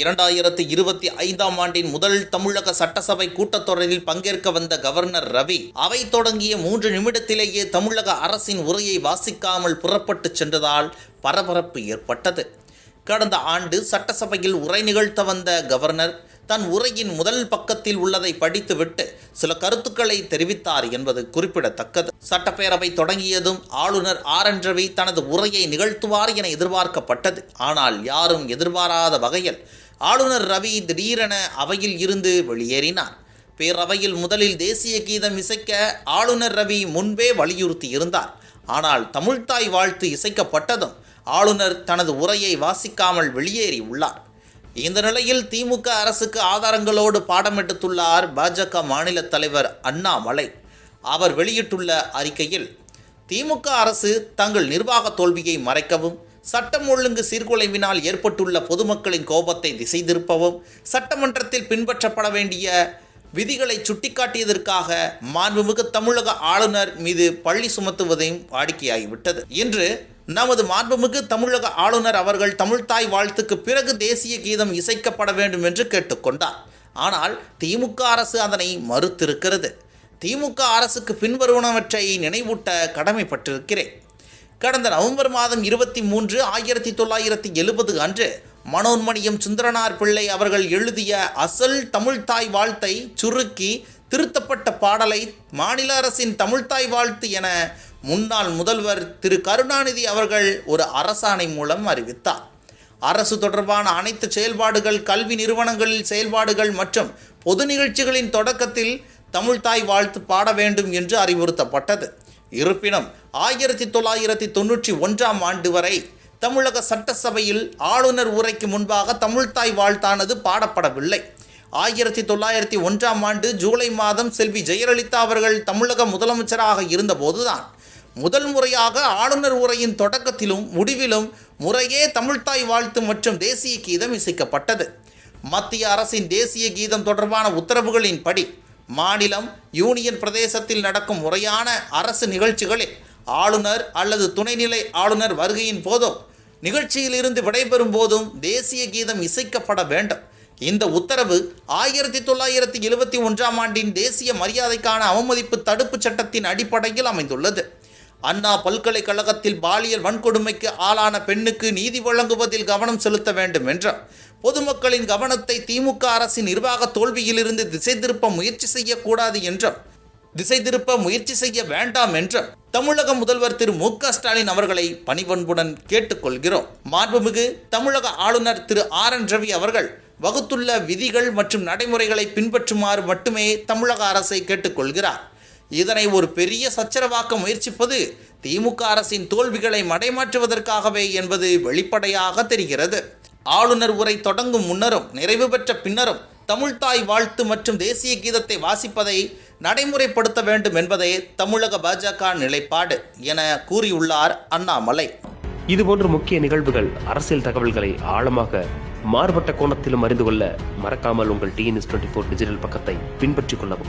இரண்டாயிரத்து இருபத்தி ஐந்தாம் ஆண்டின் முதல் தமிழக சட்டசபை கூட்டத்தொடரில் பங்கேற்க வந்த கவர்னர் ரவி அவை தொடங்கிய மூன்று நிமிடத்திலேயே தமிழக அரசின் உரையை வாசிக்காமல் புறப்பட்டு சென்றதால் பரபரப்பு ஏற்பட்டது. கடந்த ஆண்டு சட்டசபையில் உரை நிகழ்த்த வந்த கவர்னர் தன் உரையின் முதல் பக்கத்தில் உள்ளதை படித்துவிட்டு சில கருத்துக்களை தெரிவித்தார் என்பது குறிப்பிடத்தக்கது. சட்டப்பேரவை தொடங்கியதும் ஆளுநர் ஆர் என் ரவி தனது உரையை நிகழ்த்துவார் என எதிர்பார்க்கப்பட்டது. ஆனால் யாரும் எதிர்பாராத வகையில் ஆளுநர் ரவி திடீரென அவையில் இருந்து வெளியேறினார். பேரவையில் முதலில் தேசிய கீதம் இசைக்க ஆளுநர் ரவி முன்பே வலியுறுத்தி இருந்தார். ஆனால் தமிழ்தாய் வாழ்த்து இசைக்கப்பட்டதும் ஆளுநர் தனது உரையை வாசிக்காமல் வெளியேறி உள்ளார். இந்த நிலையில் திமுக அரசுக்கு ஆதாரங்களோடு பாடம் எடுத்துள்ளார் பாஜக மாநில தலைவர் அண்ணாமலை. அவர் வெளியிட்டுள்ள அறிக்கையில் திமுக அரசு தங்கள் நிர்வாக தோல்வியை மறைக்கவும் சட்டம் ஒழுங்கு சீர்குலைவினால் ஏற்பட்டுள்ள பொதுமக்களின் கோபத்தை திசை திருப்பவும் சட்டமன்றத்தில் பின்பற்றப்பட வேண்டிய விதிகளை சுட்டிக்காட்டியதற்காக மாண்புமிகு தமிழக ஆளுநர் மீது பள்ளி சுமத்துவதையும் வாடிக்கையாகிவிட்டது. இன்று நமது மாண்புமிகு தமிழக ஆளுநர் அவர்கள் தமிழ்தாய் வாழ்த்துக்கு பிறகு தேசிய கீதம் இசைக்கப்பட வேண்டும் என்று கேட்டுக்கொண்டார் ஆனால் திமுக அரசு அதனை மறுத்திருக்கிறது. திமுக அரசுக்கு பின்வருவனவற்றை நினைவூட்ட கடமைப்பட்டிருக்கிறேன். கடந்த நவம்பர் மாதம் இருபத்தி மூன்று ஆயிரத்தி தொள்ளாயிரத்தி எழுபது அன்று மனோன்மணியம் சுந்தரனார் பிள்ளை அவர்கள் எழுதிய அசல் தமிழ்தாய் வாழ்த்தை சுருக்கி திருத்தப்பட்ட பாடலை மாநில அரசின் தமிழ்த்தாய் வாழ்த்து என முன்னாள் முதல்வர் திரு கருணாநிதி அவர்கள் ஒரு அரசாணை மூலம் அறிவித்தார். அரசு தொடர்பான அனைத்து செயல்பாடுகள் கல்வி நிறுவனங்களில் செயல்பாடுகள் மற்றும் பொது நிகழ்ச்சிகளின் தொடக்கத்தில் தமிழ்த்தாய் வாழ்த்து பாட வேண்டும் என்று அறிவுறுத்தப்பட்டது. இருப்பினும் ஆயிரத்தி தொள்ளாயிரத்தி தொண்ணூற்றி ஒன்றாம் ஆண்டு வரை தமிழக சட்டசபையில் ஆளுநர் உரைக்கு முன்பாக தமிழ்தாய் வாழ்த்தானது பாடப்படவில்லை. ஆயிரத்தி தொள்ளாயிரத்தி ஒன்றாம் ஆண்டு ஜூலை மாதம் செல்வி ஜெயலலிதா அவர்கள் தமிழக முதலமைச்சராக இருந்தபோதுதான் முதல் முறையாக ஆளுநர் உரையின் தொடக்கத்திலும் முடிவிலும் முறையே தமிழ்த்தாய் வாழ்த்து மற்றும் தேசிய கீதம் இசைக்கப்பட்டது. மத்திய அரசின் தேசிய கீதம் தொடர்பான உத்தரவுகளின்படி மாநிலம் யூனியன் பிரதேசத்தில் நடக்கும் முறையான அரசு நிகழ்ச்சிகளில் ஆளுநர் அல்லது துணைநிலை ஆளுநர் வருகையின் போதும் நிகழ்ச்சியிலிருந்து விடைபெறும் போதும் தேசிய கீதம் இசைக்கப்பட வேண்டும். இந்த உத்தரவு ஆயிரத்தி தொள்ளாயிரத்தி எழுபத்தி ஒன்றாம் ஆண்டின் தேசிய மரியாதைக்கான அவமதிப்பு தடுப்புச் சட்டத்தின் அடிப்படையில் அமைந்துள்ளது. அண்ணா பல்கலைக்கழகத்தில் பாலியல் வன்கொடுமைக்கு ஆளான பெண்ணுக்கு நீதி வழங்குவதில் கவனம் செலுத்த வேண்டும் என்றார். பொதுமக்களின் கவனத்தை திமுக அரசின் நிர்வாக தோல்வியிலிருந்து திசை திருப்ப முயற்சி செய்யக்கூடாது என்றார். திசை திருப்ப முயற்சி செய்ய வேண்டாம் என்றும் தமிழக முதல்வர் திரு மு க ஸ்டாலின் அவர்களை பணிவன்புடன் கேட்டுக்கொள்கிறோம். மாண்புமிகு தமிழக ஆளுநர் திரு ஆர் என் ரவி அவர்கள் வகுத்துள்ள விதிகள் மற்றும் நடைமுறைகளை பின்பற்றுமாறு மட்டுமே தமிழக அரசை கேட்டுக்கொள்கிறார். இதனை ஒரு பெரிய சச்சரவாக்க முயற்சிப்பது திமுக அரசின் தோல்விகளை மடைமாற்றுவதற்காகவே என்பது வெளிப்படையாக தெரிகிறது. ஆளுநர் உரை தொடங்கும் முன்னரும் நிறைவு பெற்ற பின்னரும் தமிழ்தாய் வாழ்த்து மற்றும் தேசிய கீதத்தை வாசிப்பதை நடைமுறைப்படுத்த வேண்டும் என்பதே தமிழக பாஜக நிலைப்பாடு என கூறியுள்ளார் அண்ணாமலை. இதுபோன்ற முக்கிய நிகழ்வுகள் அரசியல் தகவல்களை ஆழமாக மாறுபட்ட கோணத்திலும் அறிந்து கொள்ள மறக்காமல் உங்கள் டிஎன்எஸ் டுவெண்ட்டி ஃபோர் டிஜிட்டல் பக்கத்தை பின்பற்றிக் கொள்ளவும்.